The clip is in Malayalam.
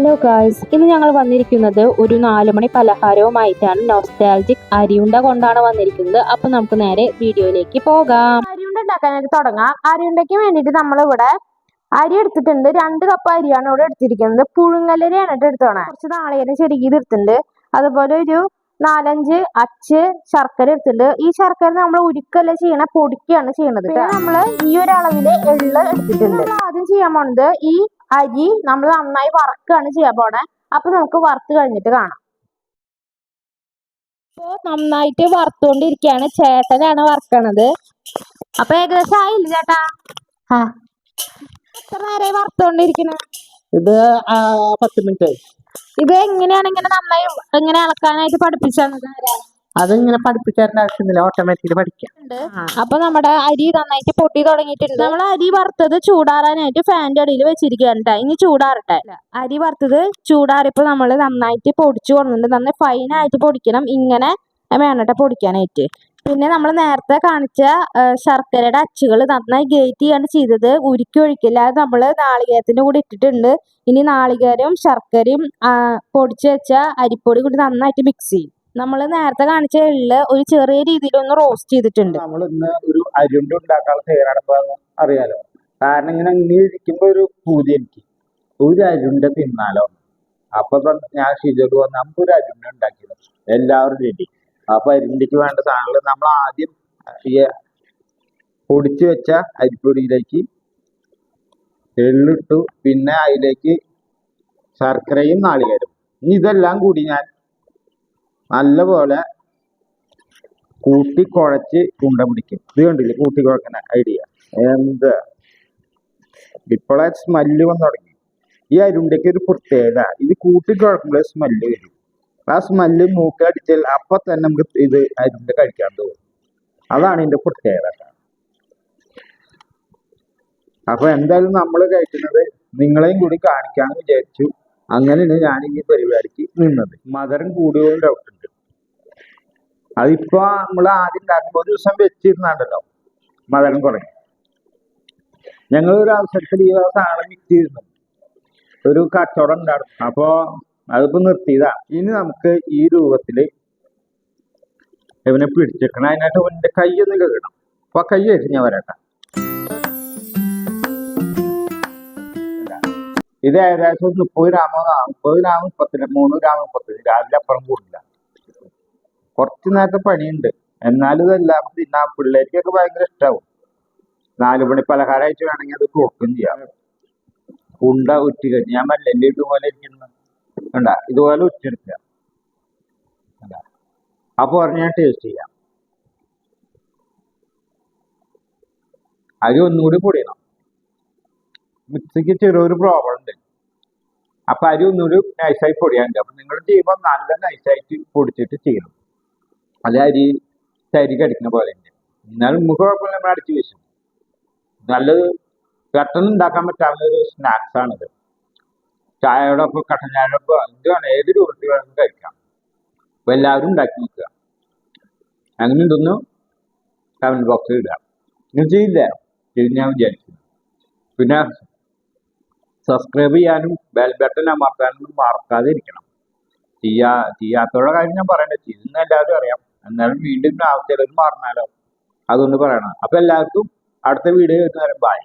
ഹലോ ഗായ്സ് ഇന്ന് ഞങ്ങൾ വന്നിരിക്കുന്നത് ഒരു നാലുമണി പലഹാരവുമായിട്ടാണ്. നോസ്റ്റാൾജിക് അരിയുണ്ട കൊണ്ടാണ് വന്നിരിക്കുന്നത്. അപ്പൊ നമുക്ക് നേരെ വീഡിയോയിലേക്ക് പോകാം. അരിയുണ്ട ഉണ്ടാക്കാനായിട്ട് തുടങ്ങാം. അരിയുണ്ടയ്ക്ക് വേണ്ടിയിട്ട് നമ്മൾ ഇവിടെ അരി എടുത്തിട്ടുണ്ട്. രണ്ട് കപ്പ് അരിയാണ് ഇവിടെ എടുത്തിരിക്കുന്നത്. പുഴുങ്ങലരിയാണ് കേട്ടോ എടുത്തോണേ കുറച്ച് നാളികേരം ചെറുകിയത് എടുത്തിട്ടുണ്ട്. അതുപോലെ ഒരു നാലഞ്ച് അച്ച് ശർക്കര എടുത്തിട്ടുണ്ട്. ഈ ശർക്കര നമ്മൾ ഉരുക്കല്ല ചെയ്യണ പൊടിക്കുകയാണ് ചെയ്യണത്. പിന്നെ നമ്മൾ ഈ ഒരു അളവിൽ എള്ള് എടുത്തിട്ടുണ്ട്. ആദ്യം ചെയ്യാൻ പോണത് ഈ അരി നമ്മൾ നന്നായി വറക്കുകയാണ് ചെയ്യാൻ പോണേ. അപ്പൊ നമുക്ക് വറുത്ത് കഴിഞ്ഞിട്ട് കാണാം. ഇപ്പോ നന്നായിട്ട് വറുത്തുകൊണ്ടിരിക്കുകയാണ് ചേട്ടനാണ് വറുക്കണത്. അപ്പൊ ഏകദേശം ആയില്ല ചേട്ടാ? ആ. എത്ര നേരമായി വറുത്തോണ്ടിരിക്കണ? ഇത് പത്ത് മിനിറ്റ് ഇത് എങ്ങനെയാണ് ഇങ്ങനെ നന്നായി എങ്ങനെ ഇളക്കാനായിട്ട് പഠിപ്പിച്ചത് ആരാ? അതിങ്ങനെ പഠിപ്പിക്കാറുണ്ട് ആവശ്യമില്ല. ഓട്ടോമാറ്റിക്കലി പഠിക്കാം. അപ്പൊ നമ്മുടെ അരി നന്നായിട്ട് പൊട്ടി തുടങ്ങിയിട്ടുണ്ട്. നമ്മൾ അരി വറുത്തത് ചൂടാറാനായിട്ട് ഫാന്റെ അടിയിൽ വെച്ചിരിക്കുകയാണ് ട്ടോ. ഇനി ചൂടാറട്ടെ. അരി വറുത്തത് ചൂടാറിപ്പോ നമ്മൾ നന്നായിട്ട് പൊടിച്ചു കൊടുക്കുന്നുണ്ട്. നന്നായി ഫൈനായിട്ട് പൊടിക്കണം. ഇങ്ങനെ വേണം ട്ടോ പൊടിക്കാനായിട്ട്. പിന്നെ നമ്മൾ നേരത്തെ കാണിച്ച ശർക്കരയുടെ അച്ചുകൾ നന്നായി ഗ്രേറ്റ് ചെയ്യാണ് ചെയ്തത് ഉരുക്കി ഒഴിക്കില്ല. അത് നമ്മൾ നാളികേരത്തിന്റെ കൂടെ ഇട്ടിട്ടുണ്ട്. ഇനി നാളികേരവും ശർക്കരയും പൊടിച്ച് വെച്ച അരിപ്പൊടി കൂടി നന്നായിട്ട് മിക്സ് ചെയ്യും. നമ്മൾ നേരത്തെ കാണിച്ച എള്ള് ഒരു ചെറിയ രീതിയിൽ ഒന്ന് റോസ്റ്റ് ചെയ്തിട്ടുണ്ട്. നമ്മൾ ഇന്ന് ഒരു അരിയുണ്ട ഉണ്ടാക്കാനുള്ള തയ്യാറെടുപ്പാന്ന് അറിയാലോ. കാരണം ഇങ്ങനെ ഇങ്ങനെ ഇരിക്കുമ്പോ ഒരു പൂതി എനിക്ക്. ഒരു അരിണ്ട തിന്നാലോ. അപ്പൊ ഞാൻ ഷിജോട് വന്ന് നമുക്ക് ഒരു അരിയുണ്ട ഉണ്ടാക്കിയത്. എല്ലാവരും റെഡി അപ്പൊ അരിയുണ്ടയ്ക്ക് വേണ്ട സാധനങ്ങൾ നമ്മൾ ആദ്യം ഈ പൊടിച്ചു വെച്ച അരിപ്പൊടിയിലേക്ക് എള്ളിട്ടു. പിന്നെ അതിലേക്ക് ശർക്കരയും നാളികേരും ഇനി ഇതെല്ലാം കൂടി ഞാൻ നല്ലപോലെ കൂട്ടി കുഴച്ച് ഉണ്ട പിടിക്കും. ഇത് കണ്ടില്ലേ? കൂട്ടി കുഴക്കുന്ന ഐഡിയ. എന്ത്? ഇപ്പോഴെ സ്മെല്ല് വന്നു തുടങ്ങി. ഈ അരുണ്ടയ്ക്ക് ഒരു പ്രത്യേകത. ഇത് കൂട്ടി കുഴക്കുമ്പോഴേ സ്മെല്ല് വരും. ആ സ്മെല്ല് മൂക്കടിച്ചാൽ അപ്പൊ തന്നെ നമുക്ക് ഇത് അരുണ്ട കഴിക്കാൻ തോന്നും. അതാണ് ഇതിന്റെ പ്രത്യേകത. അപ്പൊ എന്തായാലും നമ്മൾ കഴിക്കുന്നത് നിങ്ങളെയും കൂടി കാണിക്കാന്ന് വിചാരിച്ചു. അങ്ങനെയാണ് ഞാൻ ഈ പരിപാടിക്ക് നിന്നത്. മധുരം കൂടിയോ ഡൗട്ട് ഉണ്ട്. അതിപ്പോ നമ്മൾ ആദ്യം ഉണ്ടാക്കുമ്പോൾ ഒരു ദിവസം വെച്ചിരുന്നാണ്ടല്ലോ മധുരം കുറയും ഞങ്ങൾ ഒരു അവസരത്തിൽ ഈ സാധനം വിറ്റിരുന്നു ഒരു കച്ചവടം ഉണ്ടായിരുന്നു. അപ്പോ അതിപ്പോ നിർത്തിയതാ. ഇനി നമുക്ക് ഈ രൂപത്തിൽ ഇവനെ പിടിച്ചേക്കണം. അതിനായിട്ട് ഇവന്റെ കൈ ഒന്ന് കഴുകണം. അപ്പൊ കൈ ആയിട്ട് ഞാൻ വരട്ടെ. ഇത് ഏകദേശം മുപ്പത് ഗ്രാമോ മുപ്പത് ഗ്രാം മുപ്പത്തി മൂന്ന് ഗ്രാം മുപ്പത്തി രാവിലെ അപ്പുറം കൂടില്ല. കുറച്ച് നേരത്തെ പണിയുണ്ട്. എന്നാലും ഇതെല്ലാം തിന്നാൻ പിള്ളേർക്കൊക്കെ ഭയങ്കര ഇഷ്ടാവും. നാല് മണി പലഹാരമായിട്ട് വേണമെങ്കിൽ അത് കൊടുക്കുകയും ചെയ്യാം. കുണ്ട ഉറ്റി കഴിഞ്ഞ് ഞാൻ മല്ലല്ലി ഇതുപോലെ ഇരിക്കുന്നു. കണ്ട? ഇതുപോലെ ഉറ്റെടുക്കുക എടുക്കുക അപ്പൊ പറഞ്ഞ് ടേസ്റ്റ് ചെയ്യാം. അരി ഒന്നുകൂടി പൊടിയണം. മിക്സിക്ക് ചെറിയൊരു പ്രോബ്ലം ഉണ്ട്. അപ്പൊ അരി ഒന്നുകൂടി നൈസായി പൊടിയാണ്ട് അപ്പൊ നിങ്ങൾ ചെയ്യുമ്പോൾ നല്ല നൈസായിട്ട് പൊടിച്ചിട്ട് ചെയ്യണം. അല്ല അരി തരി കടിക്കുന്ന പോലെ ഉണ്ട്. എന്നാലും നമുക്ക് കുഴപ്പമില്ല നമ്മൾ അടിച്ചു വെച്ചു. നല്ലത് പെട്ടെന്ന് ഉണ്ടാക്കാൻ പറ്റാവുന്ന ഒരു സ്നാക്സ് ആണിത്. ചായയോടൊപ്പം കട്ടൻ ചായയോടൊപ്പം എന്ത് വേണം ഏത് രൂപത്തിൽ വേണമെങ്കിലും കഴിക്കാം. അപ്പൊ എല്ലാവരും ഉണ്ടാക്കി നോക്കുക. അങ്ങനെ ഉണ്ടെന്ന് കമന്റ് ബോക്സിൽ ഇടുക. നിങ്ങൾ ചെയ്യില്ല? ചെയ്ത് ഞാൻ വിചാരിക്കുന്നു. പിന്നെ സബ്സ്ക്രൈബ് ചെയ്യാനും ബെൽ ബട്ടൺ അമർത്താനും മറക്കാതെ ഇരിക്കണം ചെയ്യാ ചെയ്യാത്തവരുടെ കാര്യം ഞാൻ പറയണ്ട. ചെയ്യുന്ന എല്ലാവരും അറിയാം. എന്നാലും വീണ്ടും ആവശ്യമുള്ളത് മറന്നാലോ? അതുകൊണ്ട് പറയണം. അപ്പൊ എല്ലാവർക്കും അടുത്ത വീഡിയോ വരുന്നവരും ബൈ